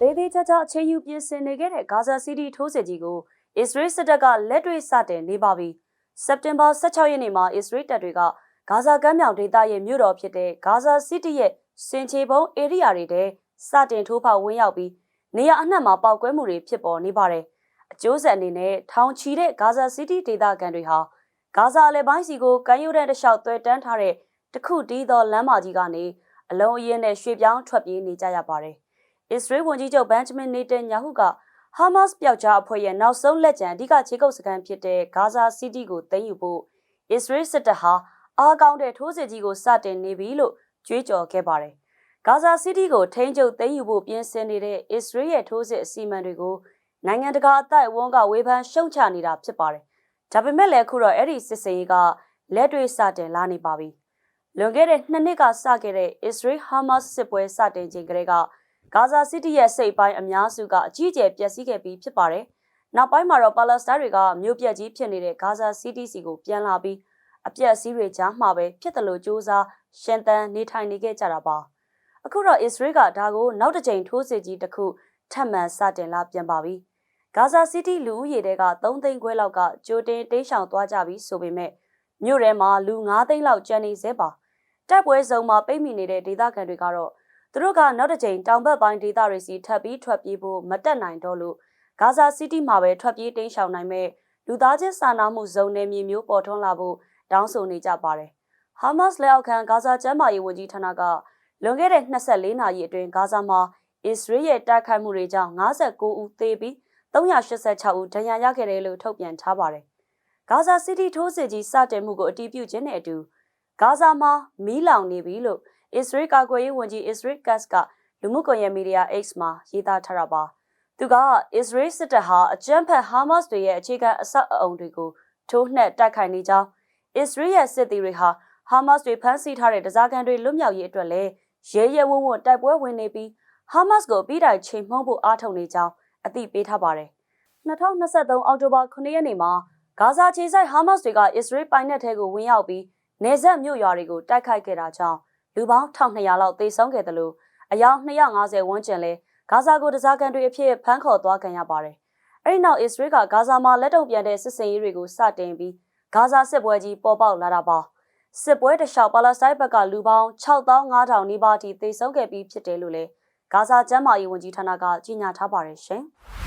သေးသေးချာချာအချိန်ယူပြင်ဆင်နေခဲ့တဲ့ဂါဇာစီးတီးထိုးစစ်ကြီးကိုအစ္စရေးစစ်တပ်ကလက်တွေ့စတင်နေပါပြီ။စက်တင်ဘာ16ရက်နေ့မှာအစ္စရေးတပ်တွေကဂါဇာကမ်းမြောင်ဒေသရဲ့မြို့တော်ဖြစ်တဲ့ဂါဇာစီးတီးရဲ့စင်ချေပုံဧရိယာတွေထဲစတင်ထိုးဖောက်ဝင်ရောက်ပြီးနေရအနှံ့မှာပောက်ကွဲမှုတွေဖြစ်ပေါ်နေပါတယ်။အကျိုးဆက်အနေနဲ့ထောင်ချီတဲ့ဂါဇာစီးတီးဒေသခံတွေဟာဂါဇာအလဲပိုင်းစီကိုကမ်းရိုးတန်းတစ်လျှောက်သွဲတန်းထားတဲ့တခုတီးသောလမ်းမကြီးကနေအလုံးအရင်နဲ့ရွှေ့ပြောင်းထွက်ပြေးနေကြရပါတယ်။ အစ္စရေးဝန်ကြီးချုပ်ဘန်ဂျမင်နေတန်ယာဟုကဟာမတ်စ်ပျောက်ကြားအဖွဲ့ရဲ့နောက်ဆုံးလက်ကျန်အဓိကခြေကုပ်စခန်းဖြစ်တဲ့ဂါဇာစီးတီးကိုသိမ်းယူဖို့အစ္စရေးစစ်တပ်ဟာအားကောင်းတဲ့ထိုးစစ်ကြီးကိုစတင်နေပြီလို့ကြွေးကြော်ခဲ့ပါတယ်။ဂါဇာစီးတီးကိုထိန်းချုပ်သိမ်းယူဖို့ပြင်ဆင်နေတဲ့အစ္စရေးရဲ့ထိုးစစ်အစီအမံတွေကိုနိုင်ငံတကာအသိုက်အဝန်းကဝေဖန်ရှုံချနေတာဖြစ်ပါတယ်။ဒါပေမဲ့လည်းအခုတော့အဲ့ဒီစစ်စင်ရေးကလက်တွေ့စတင်လာနေပါပြီ။လွန်ခဲ့တဲ့နှစ်နှစ်ကစခဲ့တဲ့ Israel Hamas စစ်ပွဲစတင်ချိန်ကလေးက ဂါဇာစီးတီးရဲ့စိတ်ပိုင်းအများစုကအကြီးအကျယ်ပျက်စီးခဲ့ပြီးဖြစ်ပါတယ်။နောက်ပိုင်းမှာတော့ပါလက်စတိုင်းတွေကမြို့ပြက်ကြီးဖြစ်နေတဲ့ဂါဇာစီးတီးစီကိုပြန်လာပြီးအပြက်စီးတွေကြားမှာပဲဖြစ်တယ်လို့စ조사ရှင်သန်နေထိုင်နေခဲ့ကြတာပါ။အခုတော့ Israel ကဒါကိုနောက်တစ်ကြိမ်ထိုးစစ်ကြီးတစ်ခုထပ်မံစတင်လာပြန်ပါပြီ။ဂါဇာစီးတီးလူဦးရေတွေက3သိန်းခွဲလောက်ကကြိုတင်တိမ်းရှောင်သွားကြပြီဆိုပေမဲ့မြို့ထဲမှာလူ9သိန်းလောက်ကျန်နေသေးပါ။တပ်ပွဲစုံမှာပိတ်မိနေတဲ့ဒေသခံတွေကတော့ သူတို့ကနောက်တစ်ကြိမ်တောင်ဘက်ပိုင်းဒေသတွေစီထပ်ပြီးထွက်ပြေးဖို့မတက်နိုင်တော့လို့ဂါဇာစီးတီးမှာပဲထွက်ပြေးတိမ်းရှောင်နိုင်မဲ့လူသားချင်းစာနာမှုဇုံနယ်မြေမျိုးပေါ်ထွန်းလာဖို့တောင်းဆိုနေကြပါတယ်။ဟာမတ်စ်လက်အောက်ခံဂါဇာကျမ်းမာရေးဝန်ကြီးဌာနကလွန်ခဲ့တဲ့24နာရီအတွင်းဂါဇာမှာအစ္စရေးရဲ့တိုက်ခိုက်မှုတွေကြောင့်59ဦးသေပြီး386ဦးဒဏ်ရာရခဲ့တယ်လို့ထုတ်ပြန်ထားပါတယ်။ဂါဇာစီးတီးထိုးစစ်ကြီးစတင်မှုကိုအတည်ပြုခြင်းနဲ့အတူဂါဇာမှာမီးလောင်နေပြီလို့ အစ္စရေးကာကွယ်ရေးဝန်ကြီးအစ္စရေးကတ်ကလူမှုကွန်ရက်မီဒီယာ X မှာရေးသားထားတာပါ။သူကအစ္စရေးစစ်တပ်ဟာအကြမ်းဖက်ဟာမတ်စ်တွေရဲ့အခြေခံအဆောက်အအုံတွေကိုထိုးနှက်တိုက်ခိုက်နေကြောင်းအစ္စရေးရဲ့စစ်သည်တွေဟာဟာမတ်စ်တွေဖမ်းဆီးထားတဲ့ဒဇာကန်တွေလွတ်မြောက်ရေးအတွက်လည်းရဲရဲဝံ့ဝံ့တိုက်ပွဲဝင်နေပြီးဟာမတ်စ်ကိုပြီးတိုင်ချိန်မှုန်းဖို့အားထုတ်နေကြောင်းအသိပေးထားပါတယ်။2023အောက်တိုဘာ9ရက်နေ့မှာဂါဇာခြေဆိုင်ဟာမတ်စ်တွေကအစ္စရေးပိုင်နက်ထဲကိုဝင်ရောက်ပြီးနေဆက်မြို့ရွာတွေကိုတိုက်ခိုက်ခဲ့တာကြောင့် လူပေါင်း1200လောက်သေဆုံးခဲ့တယ်လို့အယောက်250ဝန်းကျင်လဲဂါဇာကိုတစားကန်တွေအဖြစ်ဖမ်းခေါ်သွားခံရပါတယ်။အဲဒီနောက်အစ္စရေးကဂါဇာမှာလက်တုံ့ပြန်တဲ့စစ်စင်ရေးတွေကိုစတင်ပြီးဂါဇာစစ်ပွဲကြီးပေါ်ပေါက်လာတာပါ။စစ်ပွဲတလျှောက်ပါလက်စတိုင်းဘက်ကလူပေါင်း6500နီးပါးထိသေဆုံးခဲ့ပြီးဖြစ်တယ်လို့လဲဂါဇာကျမ်းမာရေးဝန်ကြီးဌာနကကြေညာထားပါတယ်ရှင်။